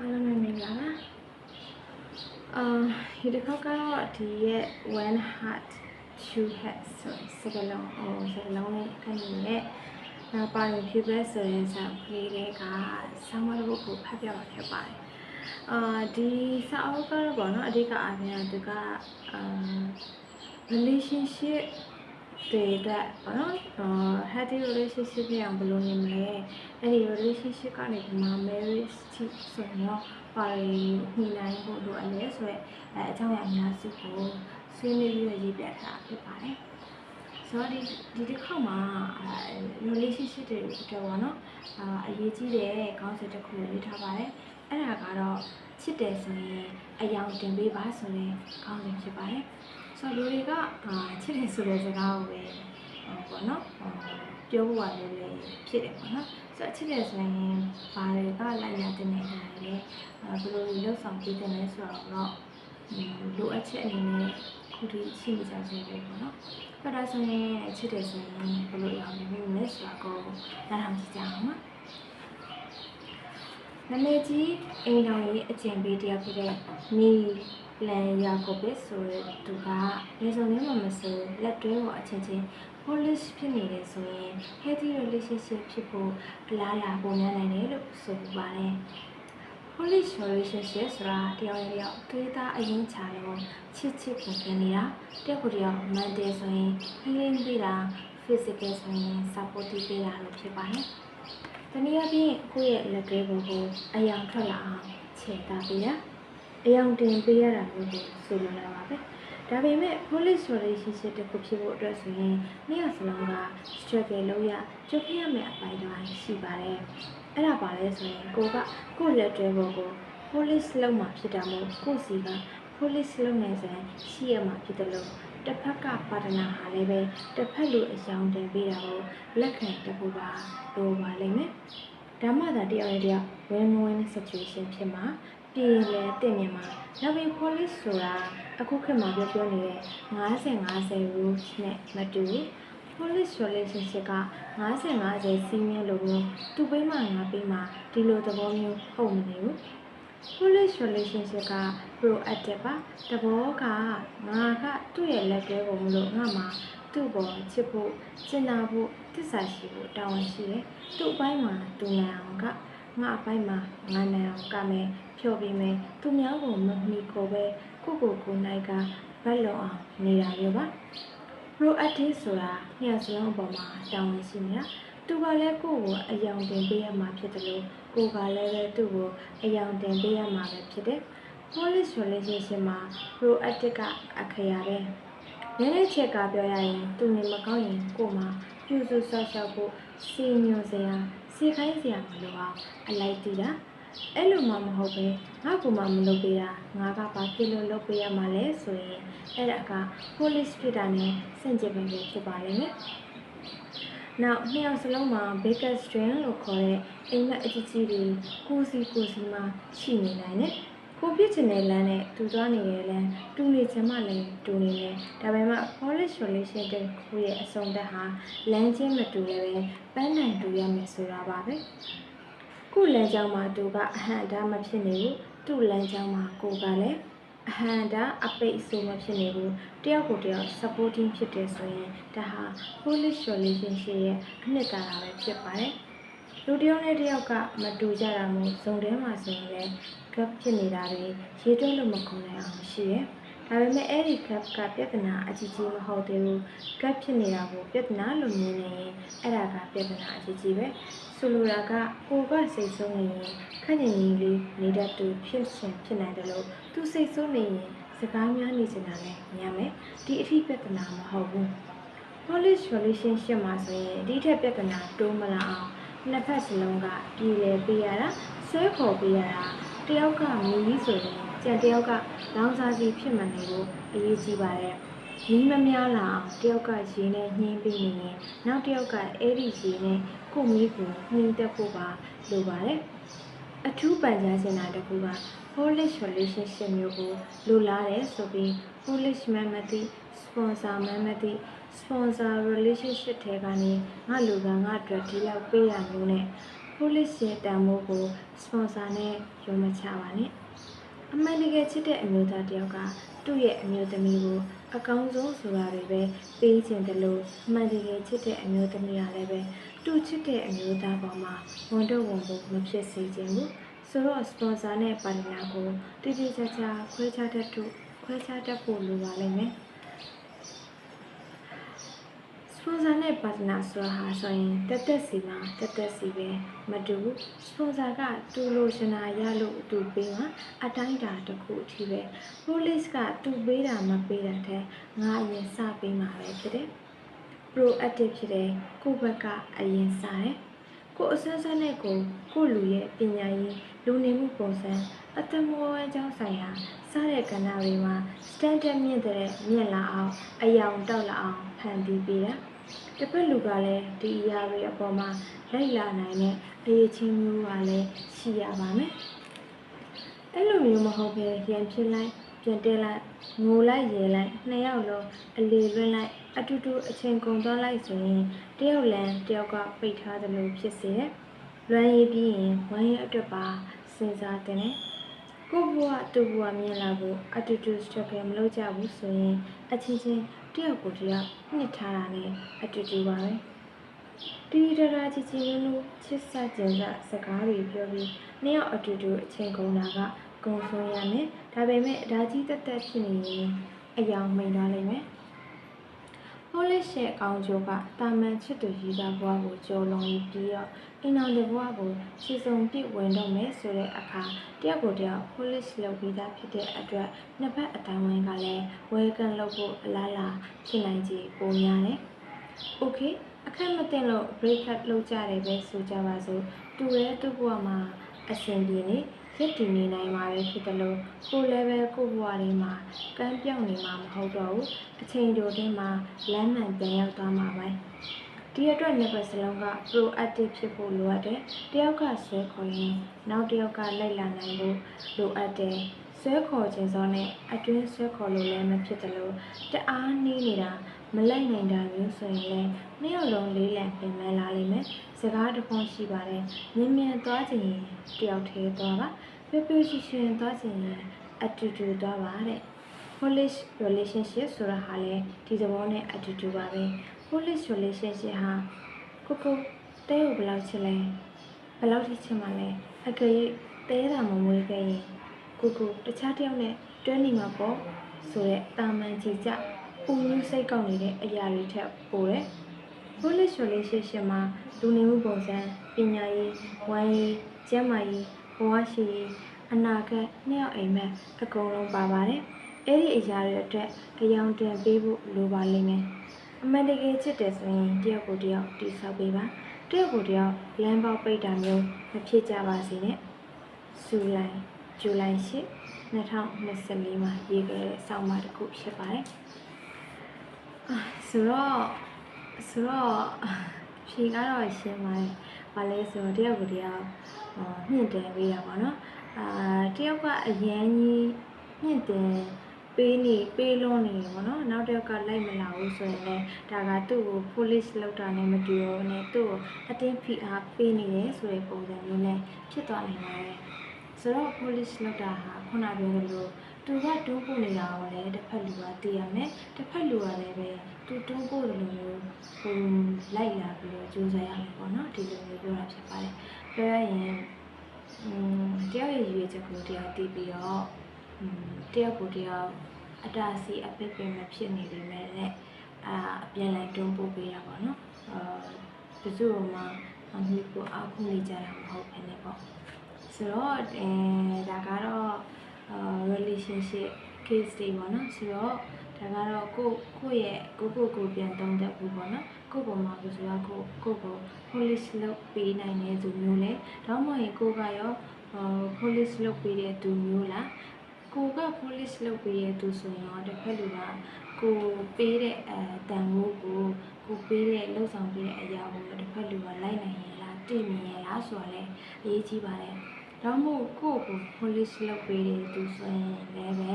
အားလုံးပဲမင်္ဂလာပါအာဒီတစ်ခေါက်ကတော့ဒီရဲ့ one heart two heads ဆိုတဲ့စကားလုံးဟိုစကားလုံးလေးအခက်ကြီးနဲ့နောက်ပါရင်ဖြစ်ပဲဆိုရင်စာကလေးတွေကဆောင်းမလို့ကိုဖတ်ပြမှာဖြစ်ပါတယ်အာဒီစာအုပ်ကတော့ပေါ့နော်အဓိကအားဖြင့်သူကအာ relationship တွေအတွက်ပေါ့နော်အာ healthy relationship ဖြစ်အောင်ဘယ်လိုနေမလဲအဲ့ဒီ relationship ကနေဒီမှာ marriage ထိဆိုရင်တော့ပါရင်ညှိနှိုင်းဖို့လိုအပ်လဲဆိုတော့အဲအကြောင်းအရာအများစုကိုဆွေးနွေးပြီးတော့ရေးပြထားဖြစ်ပါတယ်ဆိုတော့ဒီဒီတစ်ခေါက်မှာအဲ relationship တွေအတွက်ပေါ့နော်အာအရေးကြီးတဲ့ခေါင်းစဉ်တစ်ခုကိုရေးထားပါတယ်အဲ့ဒါကတော့ချစ်တယ်ဆိုရင်အယောင်တင်ပေးပါဆိုတဲ့ခေါင်းစဉ်ဖြစ်ပါတယ် ဆိုတော့လူတွေကအာချစ်တယ်ဆိုတဲ့စကားကိုပဲဟောပေါ့နော်ဟောပြောဖို့ရတယ်လေဖြစ်တယ်ပေါ့နော်ဆိုတော့ချစ်တယ်ဆိုရင်ဘာတွေကလိုက်ရတဲ့နေတယ်လေအဲဘယ်လိုလှုပ်ဆောင်ပေးတယ်လဲဆိုတော့တော့လိုအပ်ချက်အနေနဲ့ခုထိရှိနေကြစေပဲပေါ့နော်အဲ့ဒါဆိုရင်ချစ်တယ်ဆိုရင်ဘယ်လိုအရောင်နေမလဲဆိုတာကိုနားထောင်ကြည့်ကြအောင်ပါ နမေကြီးအိမ်တော်ကြီးအကျင့်ပေးတယောက်ဖြစ်တဲ့မီလန်ယာကိုဘစ်ဆိုတဲ့သူကနေစုံလေးမှမဆိုလက်တွဲပေါ်အချင်းချင်း polish ဖြစ်နေတယ်ဆိုရင် healthy relationship ဖြစ်ဖို့အလားအလာပုံများနိုင်တယ်လို့ဆိုပပါတယ် polish relationship ဆိုတာတယောက်နဲ့တယောက်သွေးသားအရင်ချလို့ချစ်ချစ်ခင်ခင်နေတာတယောက်ကိုတယောက် mental ဆိုရင် healing ပေးတာ physical ဆိုရင် support ပေးတာလို့ဖြစ်ပါတယ်။ တနည်းအားဖြင့်ကိုယ့်ရဲ့လက်တွဲပုံကိုအယောင်ထွက်လာအောင်ခြေတာပေးတာအယောင်တင်ပေးရတာလို့ဆိုလိုတာပါပဲ။ဒါပေမဲ့ police relationship တစ်ခုဖြစ်ဖို့အတွက်ဆိုရင်နှစ်ယောက်စလုံးက struggle လုပ်ရကြုံရမယ့်အပိုင်းတွေရှိပါတယ်။အဲ့ဒါပါလဲဆိုရင်ကိုကကိုယ့်လက်တွဲပုံကို police လုပ်မှဖြစ်တာမို့ကိုယ့်စီက police လုပ်နေစဉ်ရှိရမှာဖြစ်တယ်လို့ တစ်ဖက်ကပါဒနာဟာလည်းပဲတစ်ဖက်လူအယောင်တင်ပေးတာကိုလက်ခံတပူပါလိုပါလိမ့်မယ်။ဒါမှသာတယောက်နဲ့တယောက် win win situation ဖြစ်မှာပြည်လဲတင့်မြင်မှာနောက်ပြီး police ဆိုတာအခုခေတ်မှာပြောပြောနေတဲ့50 50 rules နဲ့မတူဘူး police relationship က50 50စီးမြဲလို့မျိုးသူပေးမှငါပေးမှဒီလိုသဘောမျိုးဟုတ်မနေဘူး police relationship က proactive ပါတဘောကငါကသူ့ရဲ့လက်တွဲပုံမလို့ငါမှသူ့ပေါ်ချစ်ဖို့စင်နာဖို့တစ္ဆာရှိဖို့တာဝန်ရှိတယ်သူ့အပိုင်းမှာသူနိုင်အောင်ကငါအပိုင်းမှာငါနိုင်အောင်ကမယ်ဖြောပြီးမယ်သူများကိုမမီကိုပဲကိုကိုကိုနိုင်ကဘက်လုံအောင်နေတာမျိုးပါ proactive ဆိုတာညစလုံးအပေါ်မှာတာဝန်ရှိနေတာသူကလည်းကိုယ့်ကိုအယောင်တင်ပေးရမှာဖြစ်တယ်လို့ ကိုယ်ကလည်းပဲသူ့ကိုအယောင်တင်ပေးရမှာပဲဖြစ်တယ်။ police relationship မှာ proactive ကအခရာပဲ။နည်းနည်းချက်ကပြောရရင်သူနေမကောင်းရင်ကိုယ်မှာပြုစုဆောက်ရှောက်ဖို့စီညွန်စရာစီခိုင်းစရာမလိုအောင်အလိုက်တည်တာအဲ့လိုမှမဟုတ်ပဲငါ့ကိုမှမလုပ်ပေးတာငါကဘာဖြစ်လို့လုပ်ပေးရမှာလဲဆိုရင်အဲ့ဒါက police ဖြစ်တာနဲ့ဆန့်ကျင်ဘက်ပဲဖြစ်ပါလိမ့်မယ်။ နောက်နှစ်ယောက်စလုံးမှာ Baker string လို့ခေါ်တဲ့အိမ်မက်အကြီးကြီးတွေကိုစီကိုစီမှာရှိနေနိုင်တယ်။ကိုပြစ်ချင်တဲ့လမ်းနဲ့တူသွားနေတဲ့လမ်းတူနေချင်မှလည်းတူနေတယ်။ဒါပေမဲ့ polish relation တဲ့ကိုရဲ့အဆုံးသတ်ဟာလမ်းချင်းမတူလည်းပဲပန်းနိုင်တူရမယ်ဆိုတာပါပဲ။ကိုလမ်းကြောင်းမှာသူကအဟံအတားမဖြစ်နေဘူး။သူ့လမ်းကြောင်းမှာကိုကလည်း အဟံတာအပိတ်အဆိုးမဖြစ်နေဘူးတယောက်ကိုတယောက် supporting ဖြစ်တယ်ဆိုရင်ဒါဟာ polish relationship ရဲ့အနှစ်သာရပဲဖြစ်ပါတယ်လူတစ်ယောက်နဲ့တစ်ယောက်ကမတူကြတာမို့ဇုံထဲမှာဆိုရင်လည်း gap ဖြစ်နေတာတွေရေတွက်လို့မကုန်နိုင်အောင်ရှိတယ် ဒါပေမဲ့အဲ့ဒီ gap ကပြဿနာအကြီးကြီးမဟုတ်သေးဘူး gap ဖြစ်နေတာကိုပြဿနာလို့မြင်နေရင်အဲ့ဒါကပြဿနာအကြီးကြီးပဲဆိုလိုတာကကိုကစိတ်ဆိုးနေရင်ခက်ညင်ကြီးလေးနေတတ်သူဖြစ်ရှင်ဖြစ်နိုင်တယ်လို့သူစိတ်ဆိုးနေရင်စကားများနေချင်တာလည်းများမယ်ဒီအထိပြဿနာမဟုတ်ဘူး polish relationship မှာဆိုရင်ဒီထက်ပြဿနာတိုးမလာအောင်နှစ်ဖက်စလုံးကပြည်လည်ပေးရတာဆွဲခေါ်ပေးရတာ တယောက်ကမီးဆိုရင်ကြံတယောက်ကလောင်စာစီဖြစ်မှနေဖို့အရေးကြီးပါတယ်မီးမများလာအောင်တယောက်ကရေနဲ့နှင်းပေးနေရင်နောက်တယောက်ကအဲ့ဒီရေနဲ့ကိုမီးကိုနှင်းတက်ဖို့ပါလိုပါတယ်အထူးပန်ကြားစင်တာတစ်ခုက polish relationship မျိုးကိုလိုလားတယ်ဆိုပြီး polish man မသိ sponsor man မသိ sponsor relationship ထဲကနေငါလူကငါအတွက်ဒီလောက်ပေးရမျိုးနဲ့ police ရဲ့တန်ဖိုးကို sponsor နဲ့ရုံမချပါနဲ့အမှန်တကယ်ချစ်တဲ့အမျိုးသားတစ်ယောက်ကသူ့ရဲ့အမျိုးသမီးကိုအကောင်းဆုံးဆိုတာတွေပဲပေးခြင်းတယ်လို့အမှန်တကယ်ချစ်တဲ့အမျိုးသမီးကလည်းပဲသူ့ချစ်တဲ့အမျိုးသားပေါ်မှာဝန်တော့ဝန်ဖို့မဖြစ်စေခြင်းဘူးဆိုတော့ sponsor နဲ့ partner ကိုတိတိကျကျခွဲခြားတတ်ဖို့ခွဲခြားတတ်ဖို့လိုပါလိမ့်မယ် sponsor နဲ့ partner ဆိုတာဟာဆိုရင်တက်တက်စီမှာတက်တက်စီပဲမတူဘူး sponsor ကသူလိုချင်တာရလို့သူပေးမှာအတိုင်းတာတစ်ခုအထိပဲ police ကသူပေးတာမပေးတာတဲ့ငါအရင်စပေးမှာပဲဖြစ်တယ် proactive ဖြစ်တယ်ကိုယ့်ဘက်ကအရင်စတယ်ကိုယ်အစမ်းစမ်းနဲ့ကိုကိုယ့်လူရဲ့ပညာရေးလူနေမှုပုံစံအသက်မွေးဝမ်းကြောင်းဆိုင်ရာစတဲ့ကဏ္ဍတွေမှာ standard မြင့်တဲ့မြင့်လာအောင်အယောင်တောက်လာအောင်ဖန်တီးပေးတာ တစ်ဖက်လူကလည်းဒီအရာတွေအပေါ်မှာလိုက်လာနိုင်တဲ့အရေးချင်းမျိုးကလည်းရှိရပါမယ်အဲ့လိုမျိုးမဟုတ်ဘဲရန်ဖြစ်လိုက်ပြန်တဲလိုက်ငိုလိုက်ရေလိုက်နှစ်ယောက်လုံးအလေလွင့်လိုက်အတူတူအချိန်ကုန်သွားလိုက်ဆိုရင်တယောက်လန်တယောက်ကပိတ်ထားသလိုဖြစ်စေတယ်။လွမ်းရည်ပြီးရင်ဝမ်းရည်အတွက်ပါစဉ်းစားတင်တယ်။ကိုယ့်ဘဝသူ့ဘဝမြင်လာဖို့အတူတူ struggle မလုပ်ကြဘူးဆိုရင်အချင်းချင်းတ ယောက်ကိုတယောက်နှစ်ထားတာနဲ့အတူတူပါပဲ။တီတရာချီချီနူးနူးချစ်ဆက်ကြင်စစကားတွေပြောပြီးနှစ်ယောက်အတူတူအချိန်ကုန်တာကဂုံဆုံးရမယ်။ဒါပေမဲ့ဒါကြီးတက်တက်ဖြစ်နေရင်အယောင်မိန်သွားလိမ့်မယ်။ Polish ရဲ့အကောင်ကျိုးကတာမန်ချစ်သူရေးသားဘဝကိုကျော်လွန်ပြီးတော့အိမ်တော်တဲ့ဘဝကိုခြေစုံပြည့်ဝင်တော့မယ်ဆိုတဲ့အခါတယောက်ကိုတယောက် Polish လုပ်ပြီးသားဖြစ်တဲ့အတွက်နှစ်ဖက်အတိုင်းဝိုင်းကလည်း welcome လုပ်ဖို့အလားလာဖြစ်နိုင်ခြေပိုများတယ်။ Okay အခက်မတင်လို့ break up လုပ်ကြတယ်ပဲဆိုကြပါစို့တူရဲသူ့ဘဝမှာအဆင်ပြေနေ ရက်တည်နေနိုင်မှာပဲဖြစ်တယ်လို့ကိုယ်လည်းပဲကိုယ့်ဘဝတွေမှာကမ်းပြောင်းနေမှာမဟုတ်တော့ဘူးအချိန်တိုတင်းမှာလမ်းမှန်ပြန်ရောက်သွားမှာပဲဒီအတွက်နှစ်ပတ်စလုံးက proactive ဖြစ်ဖို့လိုအပ်တယ်တယောက်ကဆွဲခေါ်ရင်နောက်တစ်ယောက်ကလိုက်လာနိုင်ဖို့လိုအပ်တယ်ဆွဲခေါ်ခြင်းစောနဲ့အတွင်းဆွဲခေါ်လို့လည်းမဖြစ်တယ်လို့တအားနှီးနေတာမလိုက်နိုင်တာမျိုးဆိုရင်လည်းနှစ်ယောက်လုံးလေးလံပြင်မဲလာလိမ့်မယ်စကားတစ်ခွန်းရှိပါတယ်မြင်မြန်သွားခြင်းရင်တယောက်သေးသွားပါ ပျော်ပျော်ရွှင်ရွှင်သွားခြင်းရင်အတူတူသွားပါတဲ့ Polish relationship ဆိုတာဟာလည်းဒီသဘောနဲ့အတူတူပါပဲ Polish relationship ဟာကိုကိုတဲကိုဘယ်လောက်ချစ်လဲဘယ်လောက်ထိချစ်မှလဲအကြိမ်တဲတာမမွေးခဲ့ရင်ကိုကိုတခြားတစ်ယောက်နဲ့တွဲနေမှာပေါ့ဆိုတဲ့တာမန်ကြီးကြပူညူးစိတ်ကောက်နေတဲ့အရာတွေထက်ပိုတယ် Polish relationship မှာလူနေမှုပုံစံပညာရေးဝမ်းရေးကျန်းမာရေး ဘဝရှိရေးအနာဂတ်နှစ်ယောက်အိမ်မက်အကုန်လုံးပါပါတယ်အဲ့ဒီအရာတွေအတွက်အယောင်တင်ပေးဖို့လိုပါလိမ့်မယ်အမှန်တကယ်ချစ်တယ်ဆိုရင်တယောက်ကိုတယောက်တိဆောက်ပေးပါတယောက်ကိုတယောက်လမ်းပေါက်ပိတ်တာမျိုးမဖြစ်ကြပါစေနဲ့ဇူလိုင်ဇူလိုင်8 2024မှာရေးခဲ့တဲ့ဆောင်းပါးတစ်ခုဖြစ်ပါတယ်အာဆိုတော့ဆိုတော့ဖြေကတော့ရှင်းပါတယ်။ ဘာလဲဆိုတော့တယောက်ကိုတယောက်ဟောမြင့်တယ်ပေးတာပေါ့နော်။အာတယောက်ကအရန်ကြီးမြင့်တယ်ပေးနေပေးလွန်းနေတယ်ပေါ့နော်နောက်တစ်ယောက်ကလိုက်မလာဘူးဆိုရင်လည်းဒါကသူ့ကို police လောက်တာနဲ့မတူတော့နဲ့သူ့ကိုအတင်းဖိအားပေးနေတယ်ဆိုတဲ့ပုံစံမျိုးနဲ့ဖြစ်သွားနိုင်ပါတယ်ဆိုတော့ police လောက်တာဟာခုနပြောသလိုသူကတွန်းပို့နေတာကိုလည်းတစ်ဖက်လူကသိရမယ်တစ်ဖက်လူကလည်းပဲသူတွန်းပို့တယ်လို့မျိုးဟို လိုက်လာပြီးတော့ကြိုးစားရမယ်ပေါ့နော်ဒီလိုမျိုးပြောတာဖြစ်ပါတယ်ပြောရရင်อืมတယောက်ရဲ့ရည်ရွယ်ချက်ကိုတရားသိပြီးတော့อืมတယောက်ကိုတယောက်အတားစီအပိတ်ပင်မဖြစ်နေပေမဲ့လည်းအာအပြန်လိုက်တွန်းပို့ပေးတာပေါ့နော်အာဘယ်သူမှအမှုကိုအောက်ခုနေကြတာမဟုတ်ဘဲနဲ့ပေါ့ဆိုတော့အဲဒါကတော့အာ relationship case တွေပေါ့နော်ဆိုတော့ဒါကတော့ကိုကိုယ့်ရဲ့ကိုကိုကိုပြန်သုံးတတ်ဘူးပေါ့နော် ကိုယ့်ပေါ်မှာကိုဆိုတာကိုကိုကို police လုပ်ပေးနိုင်တဲ့သူမျိုးလဲတော့မဟုတ်ရင်ကိုကရောဟို police လုပ်ပေးတဲ့သူမျိုးလားကိုက police လုပ်ပေးတဲ့သူဆိုရင်တော့တစ်ဖက်လူကကိုပေးတဲ့အဲတန်ဖိုးကိုကိုပေးတဲ့လှုပ်ဆောင်ပေးတဲ့အရာကိုတစ်ဖက်လူကလိုက်နိုင်ရဲ့လားတည်မြင်ရဲ့လားဆိုတာလဲအရေးကြီးပါတယ်ဒါမှမဟုတ်ကိုယ့်ကို police လုပ်ပေးတဲ့သူဆိုရင်လည်းပဲ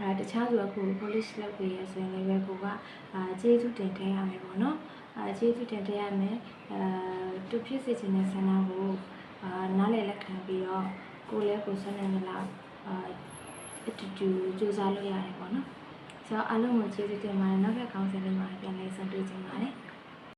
အဲတခြားသူကကို police လုပ်ပေးရဆိုရင်လည်းပဲကိုကအာကျေးဇူးတင်ထိုင်ရမယ်ပေါ့နော်အာကျေးဇူးတင်တရားမယ်အဲသူဖြစ်စေခြင်းတဲ့ဆန္ဒကိုအာနားလည်လက်ခံပြီးတော့ကိုယ်လည်းကိုယ်ဆွနေမလားအာအတူတူစူးစမ်းလို့ရတယ်ပေါ့နော်ဆိုတော့အားလုံးကိုကျေးဇူးတင်ပါတယ်နောက်ထပ်ကောင်းစင်လေးမှာပြန်လည်ဆုံတွေ့ကြပါမယ်